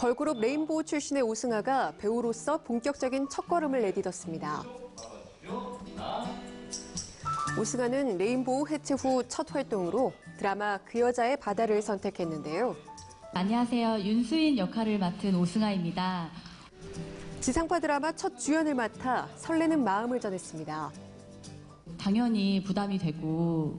걸그룹 레인보우 출신의 오승아가 배우로서 본격적인 첫걸음을 내딛었습니다. 오승아는 레인보우 해체 후 첫 활동으로 드라마 그 여자의 바다를 선택했는데요. 안녕하세요. 윤수인 역할을 맡은 오승아입니다. 지상파 드라마 첫 주연을 맡아 설레는 마음을 전했습니다. 당연히 부담이 되고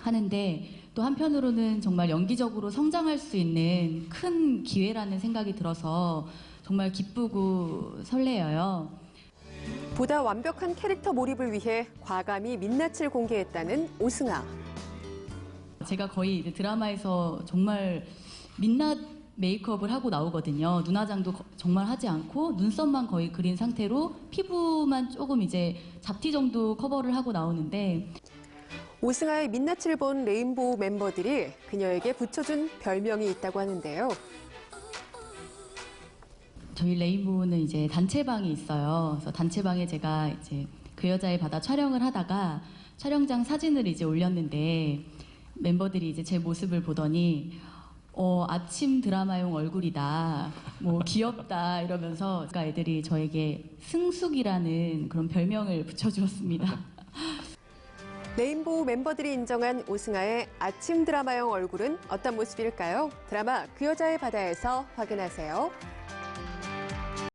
하는데 또 한편으로는 정말 연기적으로 성장할 수 있는 큰 기회라는 생각이 들어서 정말 기쁘고 설레어요. 보다 완벽한 캐릭터 몰입을 위해 과감히 민낯을 공개했다는 오승아. 제가 거의 드라마에서 정말 민낯 메이크업을 하고 나오거든요. 눈화장도 거- 정말 하지 않고 눈썹만 거의 그린 상태로 피부만 조금 이제 잡티 정도 커버를 하고 나오는데 오승아의 민낯을 본 레인보우 멤버들이 그녀에게 붙여준 별명이 있다고 하는데요. 저희 레인보우는 이제 단체방이 있어요. 그래서 단체방에 제가 이제 그 여자의 바다 촬영을 하다가 촬영장 사진을 이제 올렸는데 멤버들이 이제 제 모습을 보더니 어, 아침 드라마용 얼굴이다. 뭐 귀엽다 이러면서 그러니까 애들이 저에게 승숙이라는 그런 별명을 붙여주었습니다. 레인보우 멤버들이 인정한 오승아의 아침 드라마용 얼굴은 어떤 모습일까요? 드라마 그 여자의 바다에서 확인하세요.